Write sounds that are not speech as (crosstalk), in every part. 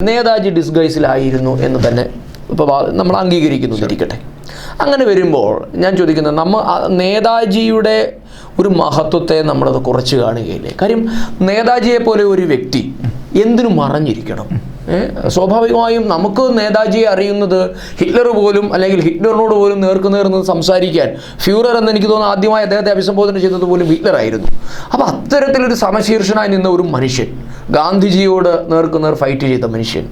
നേതാജി ഡിസ്ഗൈസിലായിരുന്നു എന്ന് തന്നെ ഇപ്പോൾ നമ്മൾ അംഗീകരിക്കുന്നു ഇരിക്കട്ടെ അങ്ങനെ വരുമ്പോൾ ഞാൻ ചോദിക്കുന്നത് നമ്മ നേതാജിയുടെ ഒരു മഹത്വത്തെ നമ്മളത് കുറച്ച് കാണുകയില്ലേ? കാര്യം നേതാജിയെ പോലെ ഒരു വ്യക്തി എന്തിനു മറഞ്ഞിരിക്കണം? സ്വാഭാവികമായും നമുക്ക് നേതാജിയെ അറിയുന്നത് ഹിറ്റ്ലർ പോലും അല്ലെങ്കിൽ ഹിറ്റ്ലറിനോട് പോലും നേർക്കുനേർന്ന് സംസാരിക്കാൻ ഫ്യൂറർ എന്ന് എനിക്ക് തോന്നുന്നു ആദ്യമായി അദ്ദേഹത്തെ അഭിസംബോധന ചെയ്തത് പോലും ഹിറ്റ്ലർ ആയിരുന്നു. അപ്പോൾ അത്തരത്തിലൊരു സമശീർഷനായി നിന്ന ഒരു മനുഷ്യൻ ഗാന്ധിജിയോട് നേർക്കുനേർ ഫൈറ്റ് ചെയ്ത മനുഷ്യൻ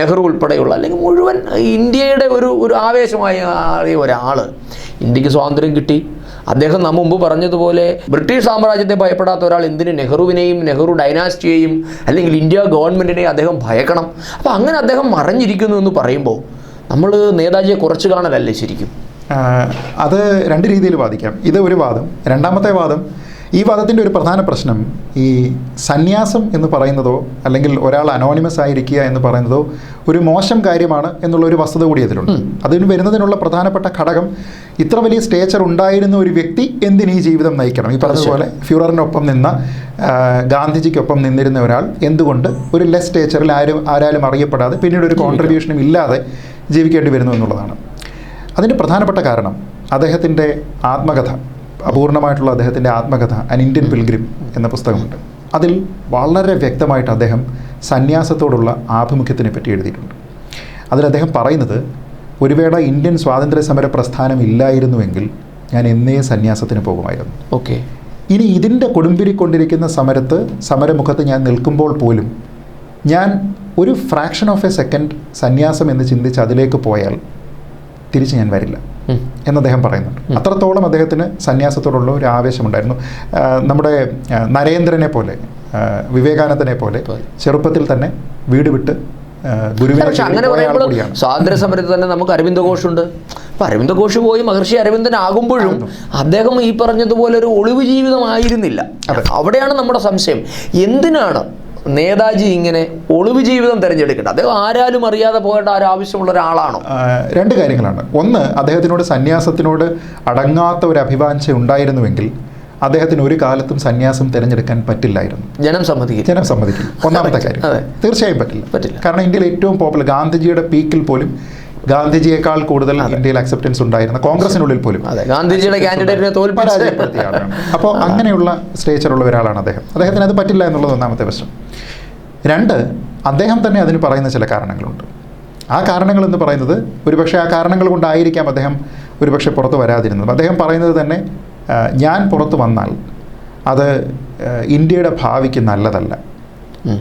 നെഹ്റു ഉൾപ്പെടെയുള്ള അല്ലെങ്കിൽ മുഴുവൻ ഇന്ത്യയുടെ ഒരു ഒരു ആവേശമായി ആവേശമായ ഒരാൾ ഇന്ത്യയ്ക്ക് സ്വാതന്ത്ര്യം കിട്ടി. അദ്ദേഹം നാം മുമ്പ് പറഞ്ഞതുപോലെ ബ്രിട്ടീഷ് സാമ്രാജ്യത്തെ ഭയപ്പെടാത്ത ഒരാൾ എന്തിന് നെഹ്റുവിനെയും നെഹ്റു ഡൈനാസ്റ്റിയെയും അല്ലെങ്കിൽ ഇന്ത്യ ഗവൺമെന്റിനെയും അദ്ദേഹം ഭയക്കണം? അപ്പോൾ അങ്ങനെ അദ്ദേഹം മറഞ്ഞിരിക്കുന്നു എന്ന് പറയുമ്പോൾ നമ്മൾ നേതാജിയെ കുറച്ച് കാണലല്ലേ ശരിക്കും? അത് രണ്ട് രീതിയിൽ വാദിക്കാം. ഇത് ഒരു വാദം. രണ്ടാമത്തെ വാദം ഈ വാദത്തിന്റെ ഒരു പ്രധാന പ്രശ്നം ഈ സന്യാസം എന്ന് പറയുന്നതോ അല്ലെങ്കിൽ ഒരാൾ അനോണിമസ് ആയിരിക്കുക എന്ന് പറയുന്നതോ ഒരു മോശം കാര്യമാണ് എന്നുള്ള ഒരു വസ്തുത കൂടി അതിലുണ്ട്. അതിന് വരുന്നതിനുള്ള പ്രധാനപ്പെട്ട ഘടകം ഇത്ര വലിയ സ്റ്റേച്ചർ ഉണ്ടായിരുന്ന ഒരു വ്യക്തി എന്തിന് ഈ ജീവിതം നയിക്കണം? ഈ പറഞ്ഞതുപോലെ ഫ്യൂററിനൊപ്പം നിന്ന ഗാന്ധിജിക്കൊപ്പം നിന്നിരുന്ന ഒരാൾ എന്തുകൊണ്ട് ഒരു ലെസ് സ്റ്റേച്ചറിൽ ആരും ആരാലും അറിയപ്പെടാതെ പിന്നീട് ഒരു കോൺട്രിബ്യൂഷനും ഇല്ലാതെ ജീവിക്കേണ്ടി വരുന്നു എന്നുള്ളതാണ്. അതിന്റെ പ്രധാനപ്പെട്ട കാരണം അദ്ദേഹത്തിന്റെ ആത്മകഥ. അപൂർണമായിട്ടുള്ള അദ്ദേഹത്തിന്റെ ആത്മകഥ അൻ ഇന്ത്യൻ പിൽഗ്രിം എന്ന പുസ്തകമുണ്ട്. അതിൽ വളരെ വ്യക്തമായിട്ട് അദ്ദേഹം സന്യാസത്തോടുള്ള ആഭിമുഖ്യത്തിനെ പറ്റി എഴുതിയിട്ടുണ്ട്. അതിൽ അദ്ദേഹം പറയുന്നത് ഒരു വേള ഇന്ത്യൻ സ്വാതന്ത്ര്യ സമര പ്രസ്ഥാനം ഇല്ലായിരുന്നുവെങ്കിൽ ഞാൻ എന്നേ സന്യാസത്തിന് പോകുമായിരുന്നു. ഓക്കെ. ഇനി ഇതിന്റെ കൊടുമ്പിരിക്കൊണ്ടിരിക്കുന്ന സമരത്ത് സമരമുഖത്ത് ഞാൻ നിൽക്കുമ്പോൾ പോലും ഞാൻ ഒരു ഫ്രാക്ഷൻ ഓഫ് എ സെക്കൻഡ് സന്യാസം എന്ന് ചിന്തിച്ച് അതിലേക്ക് പോയാൽ തിരിച്ച് ഞാൻ വരില്ല എന്ന് അദ്ദേഹം പറയുന്നുണ്ട്. അത്രത്തോളം അദ്ദേഹത്തിന് സന്യാസത്തോടുള്ള ഒരു ആവേശമുണ്ടായിരുന്നു. നമ്മുടെ നരേന്ദ്രനെ പോലെ വിവേകാനന്ദനെ പോലെ. ചെറുപ്പത്തിൽ തന്നെ വീട് വിട്ട് പക്ഷെ അങ്ങനെ പറയുമ്പോൾ സ്വാതന്ത്ര്യ സമരത്തിൽ തന്നെ നമുക്ക് അരവിന്ദ ഘോഷുണ്ട്. അപ്പൊ അരവിന്ദ ഘോഷ് പോയി മഹർഷി അരവിന്ദനാകുമ്പോഴും അദ്ദേഹം ഈ പറഞ്ഞതുപോലെ ഒരു ഒളിവ് ജീവിതമായിരുന്നില്ല അവിടെയാണ് നമ്മുടെ സംശയം. എന്തിനാണ് നേതാജി ഇങ്ങനെ ഒളിവ് ജീവിതം തിരഞ്ഞെടുക്കട്ടെ. അദ്ദേഹം ആരാലും അറിയാതെ പോകേണ്ട ആവശ്യമുള്ള ഒരാളാണോ? രണ്ട് കാര്യങ്ങളാണ്. ഒന്ന് അദ്ദേഹത്തിനോട് സന്യാസത്തിനോട് അടങ്ങാത്ത ഒരു അഭിവാഞ്ച ഉണ്ടായിരുന്നുവെങ്കിൽ അദ്ദേഹത്തിന് ഒരു കാലത്തും സന്യാസം തിരഞ്ഞെടുക്കാൻ പറ്റില്ലായിരുന്നു. ജനം സമ്മതിക്കും ജനം സമ്മതിക്കും ഒന്നാമത്തെ കാര്യം. തീർച്ചയായും പറ്റില്ല. പറ്റില്ല. കാരണം ഇന്ത്യയിൽ ഏറ്റവും പോപ്പുലർ ഗാന്ധിജിയുടെ പീക്കിൽ പോലും ഗാന്ധിജിയേക്കാൾ കൂടുതൽ ഇന്ത്യയിൽ അക്സെപ്റ്റൻസ് ഉണ്ടായിരുന്ന കോൺഗ്രസിനുള്ളിൽ പോലും. ഗാന്ധിജിയുടെ കാൻഡിഡേറ്റിനെ തോൽപ്പിച്ചതാണ് അപ്പോൾ അങ്ങനെയുള്ള സ്റ്റേച്ചറുള്ള ഒരാളാണ് അദ്ദേഹം. അദ്ദേഹത്തിന് അത് പറ്റില്ല എന്നുള്ളത് ഒന്നാമത്തെ പ്രശ്നം. രണ്ട് അദ്ദേഹം തന്നെ അതിന് പറയുന്ന ചില കാരണങ്ങളുണ്ട്. ആ കാരണങ്ങൾ എന്ന് പറയുന്നത് ഒരുപക്ഷെ ആ കാരണങ്ങൾ കൊണ്ടായിരിക്കാം അദ്ദേഹം ഒരുപക്ഷെ പുറത്ത് വരാതിരുന്നത്. അദ്ദേഹം പറയുന്നത് തന്നെ ഞാൻ പുറത്ത് വന്നാൽ അത് ഇന്ത്യയുടെ ഭാവിക്ക് നല്ലതല്ല.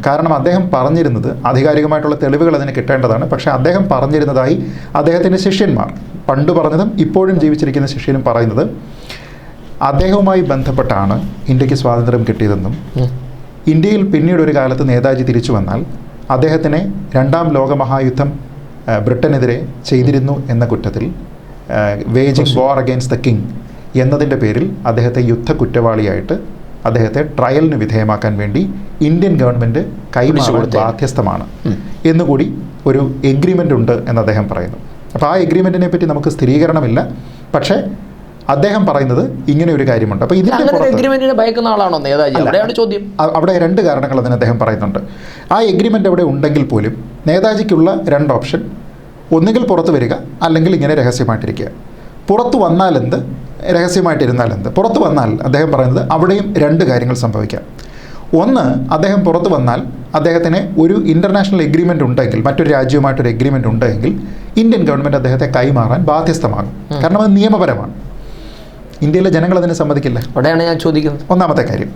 കാരണം അദ്ദേഹം പറഞ്ഞിരുന്നത് ആധികാരികമായിട്ടുള്ള തെളിവുകൾ അതിന് കിട്ടേണ്ടതാണ്. പക്ഷേ അദ്ദേഹം പറഞ്ഞിരുന്നതായി അദ്ദേഹത്തിന്റെ ശിഷ്യന്മാർ പണ്ട് പറഞ്ഞതും ഇപ്പോഴും ജീവിച്ചിരിക്കുന്ന ശിഷ്യനും പറയുന്നത് അദ്ദേഹവുമായി ബന്ധപ്പെട്ടാണ് ഇന്ത്യയ്ക്ക് സ്വാതന്ത്ര്യം കിട്ടിയതെന്നും ഇന്ത്യയിൽ പിന്നീട് ഒരു കാലത്ത് നേതാജി തിരിച്ചു വന്നാൽ അദ്ദേഹത്തിനെ രണ്ടാം ലോകമഹായുദ്ധം ബ്രിട്ടനെതിരെ ചെയ്തിരുന്നു എന്ന കുറ്റത്തിൽ waging war against the king എന്നതിന്റെ പേരിൽ അദ്ദേഹത്തെ യുദ്ധ കുറ്റവാളിയായിട്ട് അദ്ദേഹത്തെ ട്രയലിന് വിധേയമാക്കാൻ വേണ്ടി ഇന്ത്യൻ ഗവൺമെന്റ് കൈമാറാൻ. ബാധ്യസ്ഥമാണ്. എന്നുകൂടി ഒരു എഗ്രിമെന്റ് ഉണ്ട് എന്ന് അദ്ദേഹം പറയുന്നു. അപ്പോൾ ആ എഗ്രിമെന്റിനെ പറ്റി നമുക്ക് സ്ഥിരീകരണമില്ല. പക്ഷേ അദ്ദേഹം പറയുന്നത് ഇങ്ങനെ ഒരു കാര്യമുണ്ട്. അപ്പോൾ എഗ്രിമെന്റിനെ ഭയക്കുന്ന ആളാണോ നേതാജി? അല്ല. അവിടെയാണ് ചോദ്യം. അവിടെ രണ്ട് കാരണങ്ങൾ അതിന് അദ്ദേഹം പറയുന്നുണ്ട്. ആ എഗ്രിമെന്റ് അവിടെ ഉണ്ടെങ്കിൽ പോലും നേതാജിക്കുള്ള രണ്ട് ഓപ്ഷൻ ഒന്നുകിൽ പുറത്ത് വരിക അല്ലെങ്കിൽ ഇങ്ങനെ രഹസ്യമായിട്ടിരിക്കുക. പുറത്ത് വന്നാൽ എന്ത്? രഹസ്യമായിട്ടിരുന്നാൽ എന്ത് പുറത്ത് വന്നാൽ അദ്ദേഹം പറയുന്നത് അവിടെയും രണ്ട് കാര്യങ്ങൾ സംഭവിക്കാം. ഒന്ന് അദ്ദേഹം പുറത്ത് വന്നാൽ അദ്ദേഹത്തിന് ഒരു ഇന്റർനാഷണൽ എഗ്രിമെന്റ് ഉണ്ടെങ്കിൽ മറ്റൊരു രാജ്യവുമായിട്ടൊരു എഗ്രിമെന്റ് ഉണ്ടെങ്കിൽ ഇന്ത്യൻ ഗവൺമെന്റ് അദ്ദേഹത്തെ കൈമാറാൻ ബാധ്യസ്ഥമാകും. കാരണം അത് നിയമപരമാണ്. ഇന്ത്യയിലെ ജനങ്ങൾ അതിനെ സമ്മതിക്കില്ല. അവിടെയാണ് ഞാൻ ചോദിക്കുന്നത്. ഒന്നാമത്തെ കാര്യം.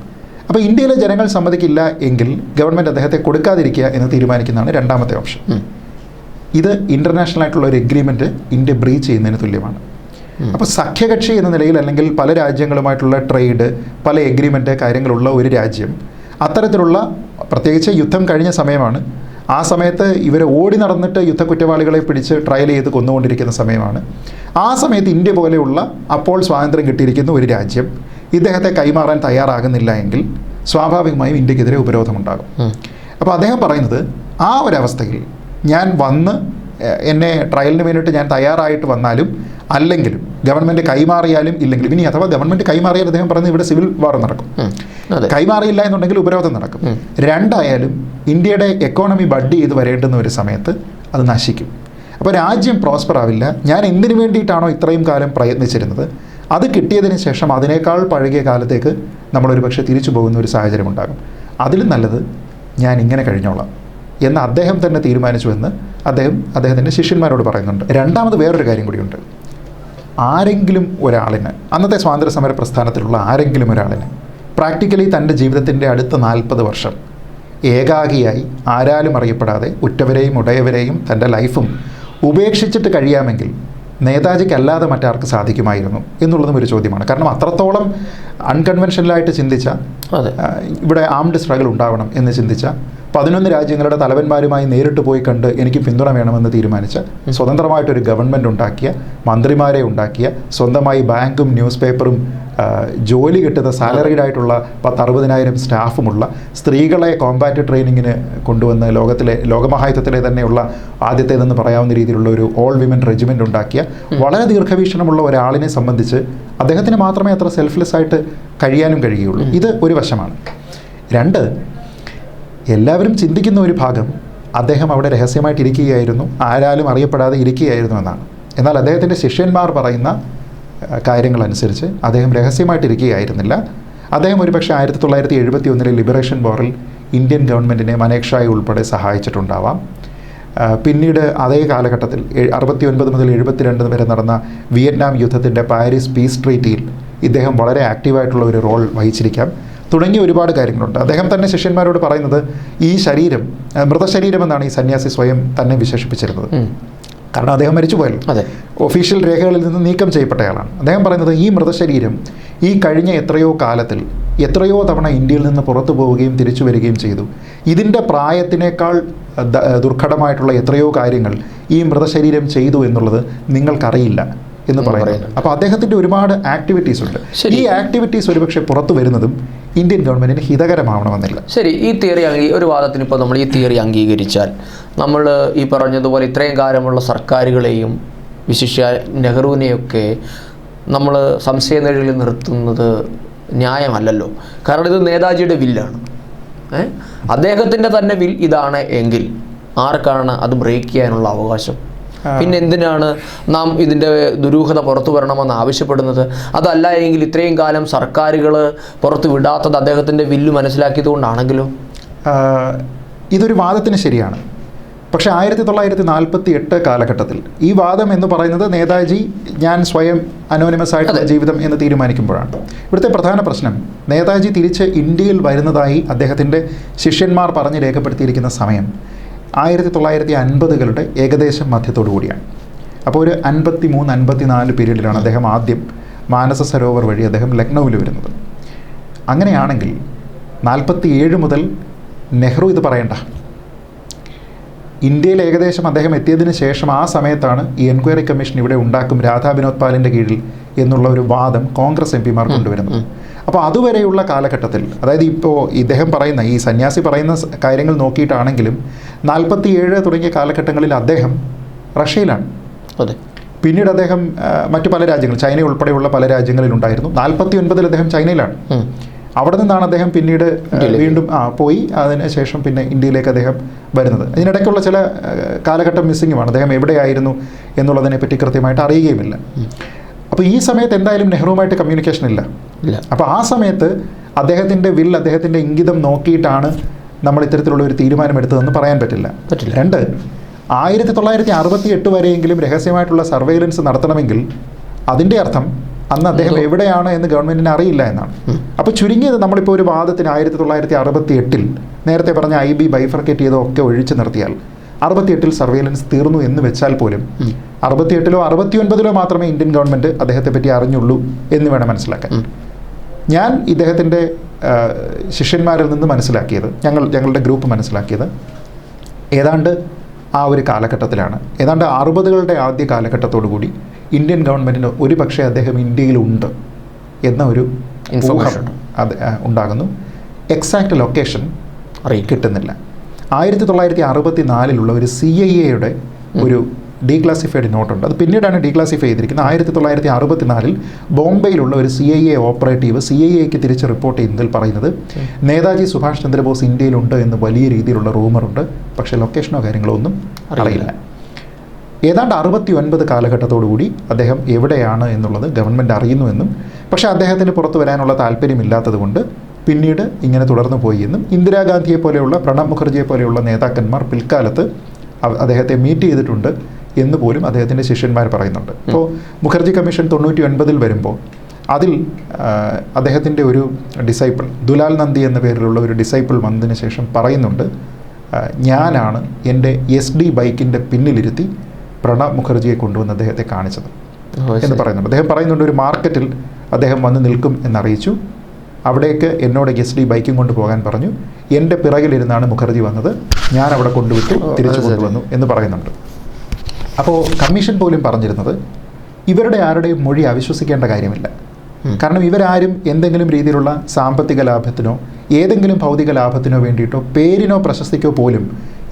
അപ്പോൾ ഇന്ത്യയിലെ ജനങ്ങൾ സമ്മതിക്കില്ല എങ്കിൽ ഗവൺമെന്റ് അദ്ദേഹത്തെ കൊടുക്കാതിരിക്കുക എന്ന് തീരുമാനിക്കുന്നതാണ് രണ്ടാമത്തെ ഓപ്ഷൻ ഇത് ഇന്റർനാഷണൽ ആയിട്ടുള്ള ഒരു എഗ്രിമെന്റ് ഇന്ത്യ ബ്രീച്ച് ചെയ്യുന്നതിന് തുല്യമാണ്. അപ്പോൾ സഖ്യകക്ഷി എന്ന നിലയിൽ അല്ലെങ്കിൽ പല രാജ്യങ്ങളുമായിട്ടുള്ള ട്രേഡ് പല എഗ്രിമെന്റ് കാര്യങ്ങളുള്ള ഒരു രാജ്യം അത്തരത്തിലുള്ള പ്രത്യേകിച്ച് യുദ്ധം കഴിഞ്ഞ സമയമാണ്. ആ സമയത്ത് ഇവരെ ഓടി നടന്നിട്ട് യുദ്ധ കുറ്റവാളികളെ പിടിച്ച് ട്രയൽ ചെയ്ത് കൊന്നുകൊണ്ടിരിക്കുന്ന സമയമാണ്. ആ സമയത്ത് ഇന്ത്യ പോലെയുള്ള അപ്പോൾ സ്വാതന്ത്ര്യം കിട്ടിയിരിക്കുന്ന ഒരു രാജ്യം ഇദ്ദേഹത്തെ കൈമാറാൻ തയ്യാറാകുന്നില്ല എങ്കിൽ സ്വാഭാവികമായും ഇന്ത്യക്കെതിരെ ഉപരോധമുണ്ടാകും. ഉണ്ടാകും അപ്പോൾ അദ്ദേഹം പറയുന്നത് ആ ഒരവസ്ഥയിൽ ഞാൻ വന്ന് എന്നെ ട്രയലിന് വേണ്ടിയിട്ട് ഞാൻ തയ്യാറായിട്ട് വന്നാലും അല്ലെങ്കിലും ഗവൺമെന്റ് കൈമാറിയാലും ഇല്ലെങ്കിലും ഇനി അഥവാ ഗവൺമെന്റ് കൈമാറിയാൽ അദ്ദേഹം പറയുന്നത് ഇവിടെ സിവിൽ വാർ നടക്കും. കൈമാറിയില്ല എന്നുണ്ടെങ്കിൽ ഉപരോധം നടക്കും. രണ്ടായാലും ഇന്ത്യയുടെ എക്കോണമി ബഡ് ചെയ്ത് വരേണ്ടുന്ന ഒരു സമയത്ത് അത് നശിക്കും. അപ്പോൾ രാജ്യം പ്രോസ്പർ ആവില്ല. ഞാൻ എന്തിനു വേണ്ടിയിട്ടാണോ ഇത്രയും കാലം പ്രയത്നിച്ചിരുന്നത്? അത് കിട്ടിയതിന് ശേഷം അതിനേക്കാൾ പഴകിയ കാലത്തേക്ക് നമ്മളൊരു പക്ഷേ തിരിച്ചു പോകുന്ന ഒരു സാഹചര്യം ഉണ്ടാകും. അതിലും നല്ലത് ഞാൻ ഇങ്ങനെ കഴിഞ്ഞോളാം എന്ന് അദ്ദേഹം തന്നെ തീരുമാനിച്ചുവെന്ന് അദ്ദേഹം അദ്ദേഹത്തിന്റെ ശിഷ്യന്മാരോട് പറയുന്നുണ്ട്. രണ്ടാമത് വേറൊരു കാര്യം കൂടിയുണ്ട്. ആരെങ്കിലും ഒരാളിന് അന്നത്തെ സ്വാതന്ത്ര്യ സമര പ്രസ്ഥാനത്തിലുള്ള ആരെങ്കിലും ഒരാളിന് പ്രാക്ടിക്കലി തന്റെ ജീവിതത്തിന്റെ അടുത്ത നാൽപ്പത് വർഷം ഏകാഗിയായി ആരാലും അറിയപ്പെടാതെ ഉറ്റവരെയും ഉടയവരെയും തന്റെ ലൈഫും ഉപേക്ഷിച്ചിട്ട് കഴിയാമെങ്കിൽ നേതാജിക്കല്ലാതെ മറ്റാർക്ക് സാധിക്കുമായിരുന്നു എന്നുള്ളതും ഒരു ചോദ്യമാണ്. കാരണം അത്രത്തോളം അൺകൺവെൻഷനലായിട്ട് ചിന്തിച്ച അതെ. ഇവിടെ ആംഡ് സ്ട്രഗിൾ ഉണ്ടാവണം എന്ന് ചിന്തിച്ച പതിനൊന്ന് രാജ്യങ്ങളുടെ തലവന്മാരുമായി നേരിട്ട് പോയി കണ്ട് എനിക്ക് പിന്തുണ വേണമെന്ന് തീരുമാനിച്ച സ്വതന്ത്രമായിട്ടൊരു ഗവൺമെന്റ് ഉണ്ടാക്കിയ മന്ത്രിമാരെ ഉണ്ടാക്കിയ സ്വന്തമായി ബാങ്കും ന്യൂസ് പേപ്പറും ജോലി കിട്ടുന്ന സാലറീഡ് ആയിട്ടുള്ള പത്ത് അറുപതിനായിരം സ്റ്റാഫുമുള്ള സ്ത്രീകളെ കോമ്പാറ്റ് ട്രെയിനിങ്ങിന് കൊണ്ടുവന്ന് ലോകത്തിലെ ലോകമഹായുദ്ധത്തിലെ തന്നെയുള്ള ആദ്യത്തേതെന്ന് പറയാവുന്ന രീതിയിലുള്ള ഒരു ഓൾ വിമൻ റെജിമെന്റ് ഉണ്ടാക്കിയ വളരെ ദീർഘവീക്ഷണമുള്ള ഒരാളിനെ സംബന്ധിച്ച് അദ്ദേഹത്തിന് മാത്രമേ അത്ര സെൽഫ്ലെസ് ആയിട്ട് കഴിയാനും കഴിയുകയുള്ളൂ ഇത് ഒരു വശമാണ്. രണ്ട് എല്ലാവരും ചിന്തിക്കുന്ന ഒരു ഭാഗം അദ്ദേഹം അവിടെ രഹസ്യമായിട്ട് ഇരിക്കുകയായിരുന്നു ആരാലും അറിയപ്പെടാതെ ഇരിക്കുകയായിരുന്നു എന്നാണ്. എന്നാൽ അദ്ദേഹത്തിന്റെ ശിഷ്യന്മാർ പറയുന്ന കാര്യങ്ങളനുസരിച്ച് അദ്ദേഹം രഹസ്യമായിട്ടിരിക്കുകയായിരുന്നില്ല. അദ്ദേഹം ഒരുപക്ഷെ ആയിരത്തി തൊള്ളായിരത്തി എഴുപത്തി ഒന്നിലെ ലിബറേഷൻ വാറിൽ ഇന്ത്യൻ ഗവൺമെന്റിനെ മനേക്ഷായി ഉൾപ്പെടെ സഹായിച്ചിട്ടുണ്ടാവാം. പിന്നീട് അതേ കാലഘട്ടത്തിൽ അറുപത്തി ഒൻപത് മുതൽ എഴുപത്തിരണ്ട് വരെ നടന്ന വിയറ്റ്നാം യുദ്ധത്തിന്റെ പാരീസ് പീസ് ട്രീറ്റിയിൽ ഇദ്ദേഹം വളരെ ആക്റ്റീവായിട്ടുള്ള ഒരു റോൾ വഹിച്ചിരിക്കാം. തുടങ്ങിയ ഒരുപാട് കാര്യങ്ങളുണ്ട്. അദ്ദേഹം തന്നെ ശിഷ്യന്മാരോട് പറയുന്നത് ഈ ശരീരം മൃതശരീരം എന്നാണ് ഈ സന്യാസി സ്വയം തന്നെ വിശേഷിപ്പിച്ചിരുന്നത്. കാരണം അദ്ദേഹം മരിച്ചുപോയല്ലോ അതെ. ഒഫീഷ്യൽ രേഖകളിൽ നിന്ന് നീക്കം ചെയ്യപ്പെട്ടയാളാണ്. അദ്ദേഹം പറയുന്നത് ഈ മൃതശരീരം ഈ കഴിഞ്ഞ എത്രയോ കാലത്തിൽ എത്രയോ തവണ ഇന്ത്യയിൽ നിന്ന് പുറത്തു പോവുകയും തിരിച്ചു വരികയും ചെയ്തു. ഇതിന്റെ പ്രായത്തിനേക്കാൾ ദുർഘടമായിട്ടുള്ള എത്രയോ കാര്യങ്ങൾ ഈ മൃതശരീരം ചെയ്തു എന്നുള്ളത് നിങ്ങൾക്കറിയില്ല. എന്ന് പറയുന്നത്. അപ്പോൾ അദ്ദേഹത്തിന്റെ ഒരുപാട് ആക്ടിവിറ്റീസ് ഉണ്ട്. ഈ ആക്ടിവിറ്റീസ് ഒരുപക്ഷെ പുറത്തു വരുന്നതും ഇന്ത്യൻ ഗവൺമെന്റിന് ഹിതകരമാവണമെന്നില്ല. ശരി ഈ തിയറി അംഗീ ഒരു വാദത്തിന് ഇപ്പോൾ നമ്മൾ ഈ തിയറി അംഗീകരിച്ചാൽ നമ്മൾ ഈ പറഞ്ഞതുപോലെ ഇത്രയും കാലമുള്ള സർക്കാരുകളെയും വിശിഷ്യ നെഹ്റുവിനെയൊക്കെ നമ്മൾ സംശയനിഴലിൽ നിർത്തുന്നത് ന്യായമല്ലല്ലോ. കാരണം ഇത് നേതാജിയുടെ വില്ലാണ്. ഏഹ് അദ്ദേഹത്തിന്റെ തന്നെ വിൽ ഇതാണ് എങ്കിൽ ആർക്കാണ് അത് ബ്രേക്ക് ചെയ്യാനുള്ള അവകാശം. പിന്നെ എന്തിനാണ് നാം ഇതിന്റെ ദുരൂഹത പുറത്തു വരണമെന്ന് ആവശ്യപ്പെടുന്നത്? അതല്ല എങ്കിൽ ഇത്രയും കാലം സർക്കാരുകൾ പുറത്തു വിടാത്തത് അദ്ദേഹത്തിന്റെ വില്ല് മനസ്സിലാക്കിയത് കൊണ്ടാണെങ്കിലും ഇതൊരു വാദത്തിന് ശരിയാണ്. പക്ഷേ ആയിരത്തി തൊള്ളായിരത്തി നാൽപ്പത്തി എട്ട് കാലഘട്ടത്തിൽ ഈ വാദം എന്ന് പറയുന്നത് നേതാജി ഞാൻ സ്വയം അനോണിമസ് ആയിട്ടുള്ള ജീവിതം എന്ന് തീരുമാനിക്കുമ്പോഴാണ്. ഇവിടുത്തെ പ്രധാന പ്രശ്നം നേതാജി തിരിച്ച് ഇന്ത്യയിൽ വരുന്നതായി അദ്ദേഹത്തിന്റെ ശിഷ്യന്മാർ പറഞ്ഞ് രേഖപ്പെടുത്തിയിരിക്കുന്ന സമയം. ആയിരത്തി തൊള്ളായിരത്തി അൻപതുകളുടെ ഏകദേശം മധ്യത്തോടു കൂടിയാണ്. അപ്പോൾ ഒരു അൻപത്തി മൂന്ന് അൻപത്തി നാല് പീരീഡിലാണ് അദ്ദേഹം ആദ്യം മാനസ സരോവർ വഴി അദ്ദേഹം ലക്നൗവിൽ വരുന്നത്. അങ്ങനെയാണെങ്കിൽ നാൽപ്പത്തി ഏഴ് മുതൽ നെഹ്റു ഇത് പറയണ്ട. ഇന്ത്യയിൽ ഏകദേശം അദ്ദേഹം എത്തിയതിന് ശേഷം ആ സമയത്താണ് ഈ എൻക്വയറി കമ്മീഷൻ ഇവിടെ ഉണ്ടാക്കും രാധാ വിനോദ് പാലിന്റെ കീഴിൽ എന്നുള്ള ഒരു വാദം കോൺഗ്രസ് എം പിമാർ കൊണ്ടുവരുന്നത്. അപ്പോൾ അതുവരെയുള്ള കാലഘട്ടത്തിൽ അതായത് ഇപ്പോൾ ഇദ്ദേഹം പറയുന്ന ഈ സന്യാസി പറയുന്ന കാര്യങ്ങൾ നോക്കിയിട്ടാണെങ്കിലും നാൽപ്പത്തി ഏഴ് തുടങ്ങിയ കാലഘട്ടങ്ങളിൽ അദ്ദേഹം റഷ്യയിലാണ്. അതെ. പിന്നീട് അദ്ദേഹം മറ്റു പല രാജ്യങ്ങൾ ചൈന ഉൾപ്പെടെയുള്ള പല രാജ്യങ്ങളിലുണ്ടായിരുന്നു. നാൽപ്പത്തി ഒൻപതിൽ അദ്ദേഹം ചൈനയിലാണ്. അവിടെ നിന്നാണ് അദ്ദേഹം പിന്നീട് വീണ്ടും ആ പോയി. അതിന് ശേഷം പിന്നെ ഇന്ത്യയിലേക്ക് അദ്ദേഹം വരുന്നത്. ഇതിനിടയ്ക്കുള്ള ചില കാലഘട്ടം മിസ്സിങ്ങുമാണ്. അദ്ദേഹം എവിടെയായിരുന്നു എന്നുള്ളതിനെ പറ്റി കൃത്യമായിട്ട് അറിയുകയുമില്ല. അപ്പോൾ ഈ സമയത്ത് എന്തായാലും നെഹ്റുവുമായിട്ട് കമ്മ്യൂണിക്കേഷൻ ഇല്ല. ഇല്ല. അപ്പോൾ ആ സമയത്ത് അദ്ദേഹത്തിന്റെ വിൽ അദ്ദേഹത്തിന്റെ ഇംഗിതം നോക്കിയിട്ടാണ് നമ്മൾ ഇത്തരത്തിലുള്ള ഒരു തീരുമാനമെടുത്തതെന്ന് പറയാൻ പറ്റില്ല. പറ്റില്ല. രണ്ട് ആയിരത്തി തൊള്ളായിരത്തി അറുപത്തി എട്ട് വരെയെങ്കിലും രഹസ്യമായിട്ടുള്ള സർവൈലൻസ് നടത്തണമെങ്കിൽ അതിന്റെ അർത്ഥം അന്ന് അദ്ദേഹം എവിടെയാണ് എന്ന് ഗവൺമെന്റിന് അറിയില്ല എന്നാണ്. അപ്പോൾ ചുരുങ്ങിയത് നമ്മളിപ്പോൾ ഒരു വാദത്തിന് ആയിരത്തി തൊള്ളായിരത്തി അറുപത്തി എട്ടിൽ നേരത്തെ പറഞ്ഞ ഐ ബി ബൈഫർക്കേറ്റ് ചെയ്തതൊക്കെ ഒഴിച്ചു നിർത്തിയാൽ അറുപത്തിയെട്ടിൽ സർവൈലൻസ് തീർന്നു എന്ന് വെച്ചാൽ പോലും. അറുപത്തിയെട്ടിലോ അറുപത്തിയൊൻപതിലോ മാത്രമേ ഇന്ത്യൻ ഗവൺമെന്റ് അദ്ദേഹത്തെ പറ്റി അറിഞ്ഞുള്ളൂ എന്ന് വേണം മനസ്സിലാക്കാൻ. ഞാൻ ഇദ്ദേഹത്തിന്റെ ശിഷ്യന്മാരിൽ നിന്ന് മനസ്സിലാക്കിയത് ഞങ്ങൾ ഞങ്ങളുടെ ഗ്രൂപ്പ് മനസ്സിലാക്കിയത് ഏതാണ്ട് ആ ഒരു കാലഘട്ടത്തിലാണ്. ഏതാണ്ട് അറുപതുകളുടെ ആദ്യ കാലഘട്ടത്തോടു കൂടി ഇന്ത്യൻ ഗവൺമെന്റിന് ഒരു പക്ഷേ അദ്ദേഹം ഇന്ത്യയിലുണ്ട് എന്ന ഒരു. ഊഹം അത് ഉണ്ടാകുന്നു. എക്സാക്റ്റ് ലൊക്കേഷൻ കിട്ടുന്നില്ല. ആയിരത്തി തൊള്ളായിരത്തി അറുപത്തി നാലിലുള്ള ഒരു സി ഐ എയുടെ ഒരു ഡീക്ലാസിഫൈഡ് നോട്ടുണ്ട്. അത് പിന്നീടാണ് ഡീക്ലാസിഫൈ ചെയ്തിരിക്കുന്നത്. ആയിരത്തി തൊള്ളായിരത്തി അറുപത്തിനാലിൽ ബോംബെയിലുള്ള ഒരു C I A operative C I എക്ക് തിരിച്ച് റിപ്പോർട്ട് ചെയ്യുന്നതിൽ പറയുന്നത് നേതാജി സുഭാഷ് ചന്ദ്രബോസ് ഇന്ത്യയിലുണ്ട് എന്ന് വലിയ രീതിയിലുള്ള റൂമറുണ്ട്. പക്ഷേ ലൊക്കേഷനോ കാര്യങ്ങളോ ഒന്നും അറിയില്ല. ഏതാണ്ട് അറുപത്തി ഒൻപത് കാലഘട്ടത്തോടുകൂടി അദ്ദേഹം എവിടെയാണ് എന്നുള്ളത് ഗവൺമെന്റ് അറിയുന്നുവെന്നും പക്ഷേ അദ്ദേഹത്തിന് പുറത്തു വരാനുള്ള താല്പര്യമില്ലാത്തതുകൊണ്ട് പിന്നീട് ഇങ്ങനെ തുടർന്നു പോയി എന്നും ഇന്ദിരാഗാന്ധിയെ പോലെയുള്ള പ്രണബ് മുഖർജിയെ പോലെയുള്ള നേതാക്കന്മാർ പിൽക്കാലത്ത് അദ്ദേഹത്തെ മീറ്റ് ചെയ്തിട്ടുണ്ട് എന്ന് പോലും അദ്ദേഹത്തിന്റെ ശിഷ്യന്മാർ പറയുന്നുണ്ട്. അപ്പോൾ മുഖർജി കമ്മീഷൻ തൊണ്ണൂറ്റി ഒൻപതിൽ വരുമ്പോൾ അതിൽ അദ്ദേഹത്തിന്റെ ഒരു ഡിസൈപ്പിൾ ദുലാൽ നന്ദി എന്ന പേരിലുള്ള ഒരു ഡിസൈപ്പിൾ വന്നതിന് ശേഷം പറയുന്നുണ്ട് ഞാനാണ് എന്റെ എസ് ഡി ബൈക്കിന്റെ പിന്നിലിരുത്തി പ്രണബ് മുഖർജിയെ കൊണ്ടുവന്ന് അദ്ദേഹത്തെ കാണിച്ചത് എന്ന് പറയുന്നുണ്ട്. അദ്ദേഹം പറയുന്നുണ്ട് ഒരു മാർക്കറ്റിൽ അദ്ദേഹം വന്ന് നിൽക്കും എന്നറിയിച്ചു. അവിടേക്ക് എന്നോട് എസ് ഡി ബൈക്കും കൊണ്ട് പോകാൻ പറഞ്ഞു. എന്റെ പിറകിലിരുന്നാണ് മുഖർജി വന്നത്. ഞാൻ അവിടെ കൊണ്ടുവിട്ടു തിരിച്ചു കൊണ്ടുവന്നു എന്ന് പറയുന്നുണ്ട്. അപ്പോൾ കമ്മീഷൻ പോലും പറഞ്ഞിരുന്നത് ഇവരുടെ ആരുടെയും മൊഴി അവിശ്വസിക്കേണ്ട കാര്യമില്ല. കാരണം ഇവരാരും എന്തെങ്കിലും രീതിയിലുള്ള സാമ്പത്തിക ലാഭത്തിനോ ഏതെങ്കിലും ഭൗതിക ലാഭത്തിനോ വേണ്ടിയിട്ടോ പേരിനോ പ്രശസ്തിക്കോ പോലും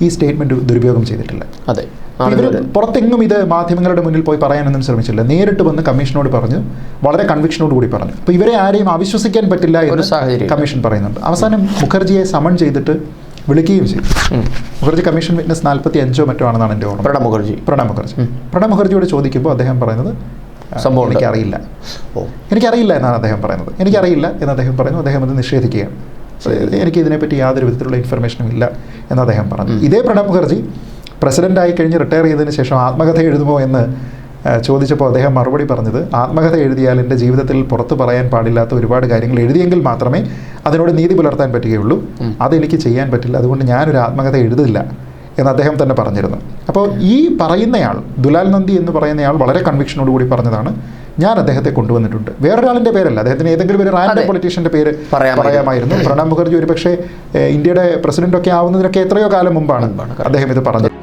ഈ സ്റ്റേറ്റ്മെന്റ് ദുരുപയോഗം ചെയ്തിട്ടില്ല. അതെ. ഇവർ പുറത്തെങ്ങും ഇത് മാധ്യമങ്ങളുടെ മുന്നിൽ പോയി പറയാനൊന്നും ശ്രമിച്ചില്ല. നേരിട്ട് വന്ന് കമ്മീഷനോട് പറഞ്ഞു വളരെ കൺവിക്ഷനോട് കൂടി പറഞ്ഞു. അപ്പോൾ ഇവരെ ആരെയും അവിശ്വസിക്കാൻ പറ്റില്ല എന്ന് കമ്മീഷൻ പറയുന്നുണ്ട്. അവസാനം മുഖർജിയെ സമൺ ചെയ്തിട്ട് വിളിക്കുകയും ചെയ്തു. മുഖർജി കമ്മീഷൻ വിറ്റ്നസ് നാൽപ്പത്തി അഞ്ചോ മറ്റോ ആണെന്നാണ് എന്റെ ഓർമ്മ. പ്രണബ് മുഖർജി. പ്രണബ് മുഖർജി. പ്രണബ് മുഖർജിയോട് ചോദിക്കുമ്പോൾ അദ്ദേഹം പറയുന്നത് സംഭവം എനിക്കറിയില്ല. ഓ. എനിക്കറിയില്ല എന്നാണ് അദ്ദേഹം പറയുന്നത്. എനിക്കറിയില്ല എന്ന് അദ്ദേഹം പറയുന്നു. അദ്ദേഹം അത് നിഷേധിക്കുകയാണ്. എനിക്ക് ഇതിനെപ്പറ്റി യാതൊരു വിധത്തിലുള്ള ഇൻഫർമേഷനും ഇല്ല എന്ന് അദ്ദേഹം പറഞ്ഞു. ഇതേ പ്രണബ് മുഖർജി പ്രസിഡന്റ് ആയി കഴിഞ്ഞ് റിട്ടയർ ചെയ്തതിന് ശേഷം ആത്മകഥ എഴുതുമോ എന്ന് ചോദിച്ചപ്പോൾ അദ്ദേഹം മറുപടി പറഞ്ഞത് ആത്മകഥ എഴുതിയാൽ എന്റെ ജീവിതത്തിൽ പുറത്തു പറയാൻ പാടില്ലാത്ത ഒരുപാട് കാര്യങ്ങൾ എഴുതിയെങ്കിൽ മാത്രമേ അതിനോട് നീതി പുലർത്താൻ പറ്റുകയുള്ളൂ. അതെനിക്ക് ചെയ്യാൻ പറ്റില്ല. അതുകൊണ്ട് ഞാനൊരു ആത്മകഥ എഴുതില്ല എന്ന് അദ്ദേഹം തന്നെ പറഞ്ഞിരുന്നു. അപ്പോൾ ഈ പറയുന്നയാൾ ദുലാൽ നന്ദി എന്ന് പറയുന്നയാൾ വളരെ കൺവിക്ഷനോടുകൂടി പറഞ്ഞതാണ്. ഞാൻ അദ്ദേഹത്തെ കൊണ്ടുവന്നിട്ടുണ്ട്. വേറൊരാളിന്റെ പേരല്ല. അദ്ദേഹത്തിന് ഏതെങ്കിലും ഒരു റാൻഡം പൊളിറ്റീഷ്യന്റെ പേര് പറയാമായിരുന്നു. (laughs) പ്രണബ് മുഖർജി ഒരുപക്ഷെ ഇന്ത്യയുടെ പ്രസിഡന്റ് ഒക്കെ ആവുന്നതിനൊക്കെ എത്രയോ കാലം മുമ്പാണ്, അദ്ദേഹം ഇത് പറഞ്ഞത്.